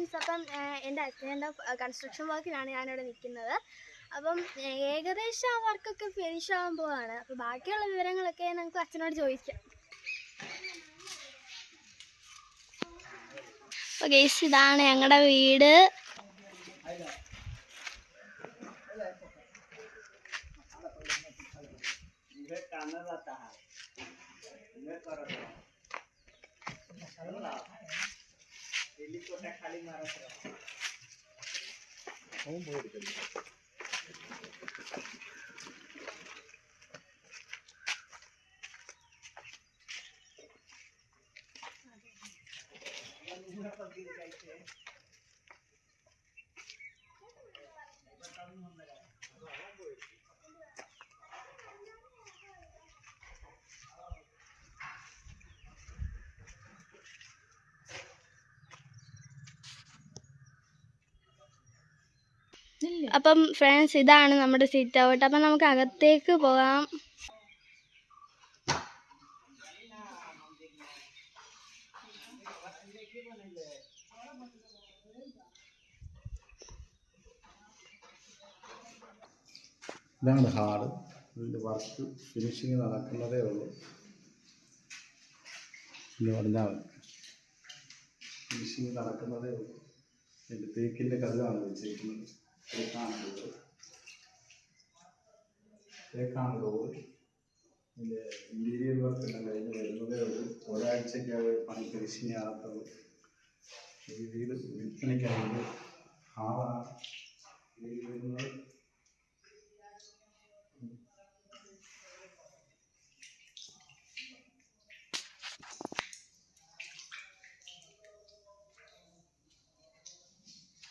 Friends അപ്പം എന്റെ അച്ഛന്റെ കൺസ്ട്രക്ഷൻ വർക്കിലാണ് ഞാനിവിടെ നിൽക്കുന്നത്. അപ്പം ഏകദേശം ആ വർക്കൊക്കെ ഫിനിഷ് ആകാൻ പോവാണ്. അപ്പോൾ ബാക്കിയുള്ള വിവരങ്ങളൊക്കെ നമുക്ക് അച്ഛനോട് ചോദിക്കാം. ഗേസ് ഇതാണ് ഞങ്ങളുടെ വീട്. બધા ખાલી મારો હું બોલ કરી Thank you. അപ്പം ഫ്രണ്ട്സ് ഇതാണ് നമ്മുടെ സീറ്റ് ഔട്ട് അപ്പം നമുക്ക് അകത്തേക്ക് പോകാം. ഇതാണ് ഹാൾ ഇതിന്റെ വർക്ക് ഫിനിഷിങ് നടക്കുന്നതേ ഉള്ളൂ. എന്ന് പറഞ്ഞാൽ ഫിനിഷിങ് നടക്കുന്നതേ ഉള്ളൂ. എന്റെ തേക്കിന്റെ കല്ലാണ് വെച്ചേക്കുന്നത് തേക്കാണ് ഡോറ് തേക്കാണ് ഡോറ് ഇതിന്റെ ഇന്റീരിയർ വർക്ക് എല്ലാം കഴിഞ്ഞ് വരുന്നതേ ഉള്ളൂ. ഒരാഴ്ചയ്ക്ക് പണി ഫിനിഷിങ് ആകത്തുള്ളൂ ഈ വീട് വിൽപ്പനയ്ക്കാണെങ്കിൽ ഹാളാണ് വീട് വരുന്നത്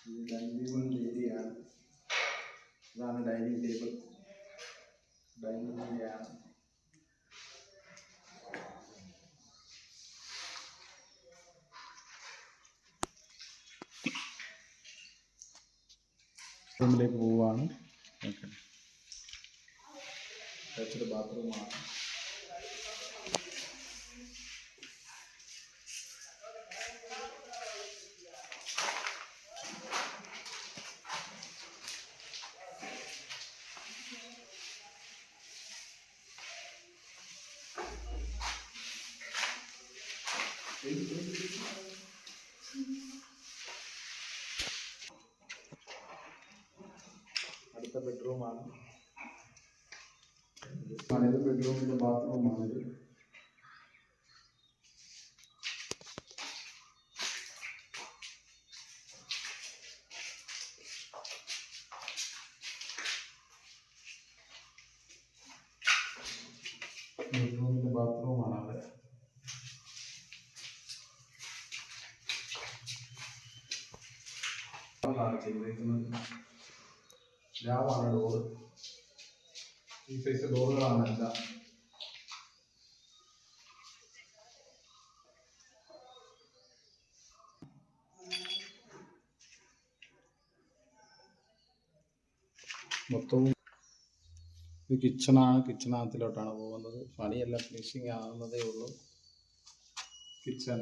ഇത് ഡൈനിങ് ടേബിളിന്റെ ഏരിയ ആണ് ഇതാണ് ഡൈനിങ് ടേബിൾ ഡൈനിങ് ഏരിയ ആണ് റൂമിലേക്ക് പോവുകയാണ് ഓക്കെ ബാത്റൂമാണ് അടുത്ത ബെഡ്റൂമാണ് ഇത് ബെഡ്റൂമിന്റെ ബാത്റൂമാണിത് ബെഡ്റൂമിന്റെ ബാത്റൂമാണ് അവിടെ ാണ് ചെയ്തേക്കുന്നത് ലാവാണ് ഡോറ് ഈ സൈസ് ഡോറുകളാണ് എല്ലാം മൊത്തവും ഇത് കിച്ചണാണ് കിച്ചണകത്തിലോട്ടാണ് പോകുന്നത്. പണിയെല്ലാം ഫിനിഷിങ് ആകുന്നതേ ഉള്ളൂ. കിച്ചൺ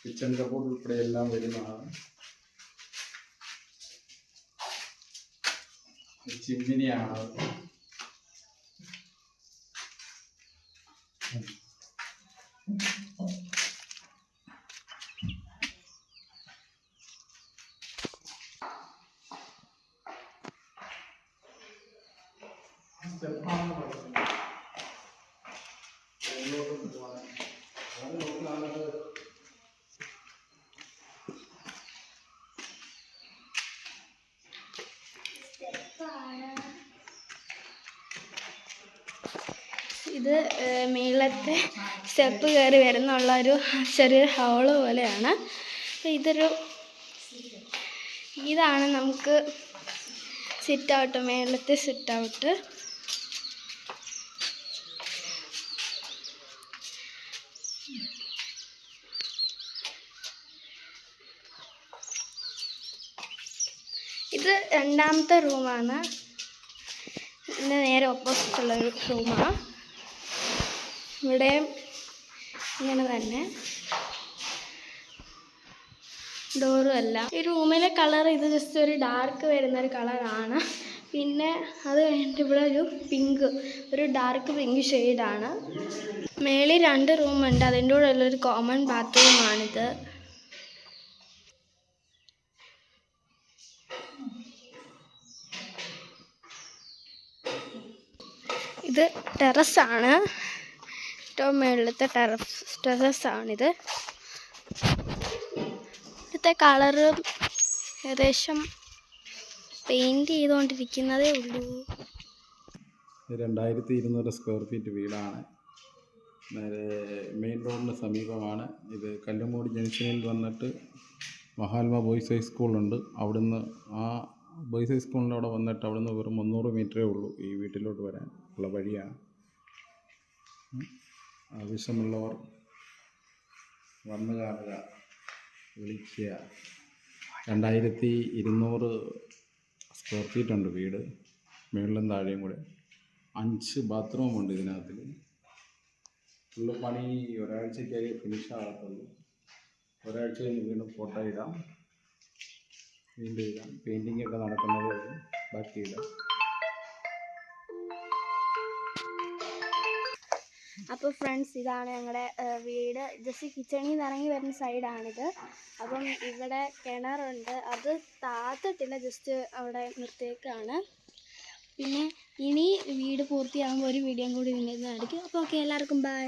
കിച്ചൺ കബോർഡ് ഉൾപ്പെടെ എല്ലാം വരുന്നതാണ് ചിമ്മിനിയാണ് സ്റ്റെപ്പാണ് പഠിക്കുന്നത് ഇത് മേളത്തെ സ്റ്റെപ്പ് കയറി വരുന്നുള്ള ഒരു ചെറിയൊരു ഹോൾ പോലെയാണ്. അപ്പോൾ ഇതൊരു ഇതാണ് നമുക്ക് സിറ്റ് ഔട്ട് മേളത്തെ സിറ്റ് ഔട്ട് ഇത് രണ്ടാമത്തെ റൂമാണ് ഇതിന് നേരെ ഓപ്പോസിറ്റ് ഉള്ള ഒരു റൂമാണ് ഇവിടെ ഇങ്ങനെ തന്നെ. ഡോറും അല്ല ഈ റൂമിലെ കളർ ഇത് ജസ്റ്റ് ഒരു ഡാർക്ക് വരുന്ന ഒരു കളറാണ് പിന്നെ അത് കഴിഞ്ഞിട്ട് ഇവിടെ ഒരു പിങ്ക് ഒരു ഡാർക്ക് പിങ്ക് ഷെയ്ഡാണ് മേളിൽ രണ്ട് റൂമുണ്ട് അതിന്റെ കൂടെ ഉള്ളൊരു കോമൺ ബാത്റൂമാണിത് ഇത് ടെറസാണ് ഏറ്റവും മുകളിലത്തെ ടെറസ് ടെറസാണിത്. ഇവിടുത്തെ കളറും ഏകദേശം പെയിന്റ് ചെയ്തുകൊണ്ടിരിക്കുന്നതേ ഉള്ളൂ. രണ്ടായിരത്തി ഇരുന്നൂറ് സ്ക്വയർ ഫീറ്റ് വീടാണ്. നേരെ മെയിൻ റോഡിന് സമീപമാണ്. ഇത് കല്ലുമൂടി ജംഗ്ഷനിൽ വന്നിട്ട് മഹാത്മ ബോയ്സ് ഹൈസ്കൂളുണ്ട് അവിടുന്ന് ആ ബോയ്സ് ഹൈസ്കൂളിന്റെ അവിടെ വന്നിട്ട് അവിടുന്ന് വെറും മുന്നൂറ് മീറ്ററേ ഉള്ളൂ ഈ വീട്ടിലോട്ട് വരാൻ ഉള്ള വഴിയാണ്. ആവശ്യമുള്ളവർ വന്നു കാണുക വിളിക്കുക. രണ്ടായിരത്തി ഇരുന്നൂറ് സ്ക്വയർ ഫീറ്റ് ഉണ്ട് വീട്. മുകളിലും താഴെയും കൂടെ അഞ്ച് ബാത്റൂം ഉണ്ട് ഇതിനകത്തിൽ. ഫുള്ള് പണി ഒരാഴ്ചയ്ക്കായി ഫിനിഷ് ആകത്തുള്ളൂ. ഒരാഴ്ച കഴിഞ്ഞ് വീണ്ടും ഫോട്ടോ ഇടാം. വീണ്ടും ഇടാം. പെയിന്റിംഗ് ഒക്കെ നടക്കുന്നത് ബാക്കി ഇടാം അപ്പോൾ ഫ്രണ്ട്സ് ഇതാണ് ഞങ്ങളുടെ വീട്. ജസ്റ്റ് കിച്ചണിൽ നിന്ന് ഇറങ്ങി വരുന്ന സൈഡാണിത് അപ്പം ഇവിടെ കിണറുണ്ട്. അത് താത്തിട്ടില്ല ജസ്റ്റ് അവിടെ നിർത്തിയേക്കാണ്. പിന്നെ ഇനി വീട് പൂർത്തിയാകുമ്പോൾ ഒരു വീഡിയോയും കൂടി നിങ്ങളുടെ ആയിരിക്കും അപ്പോൾ ഓക്കെ എല്ലാവർക്കും ബൈ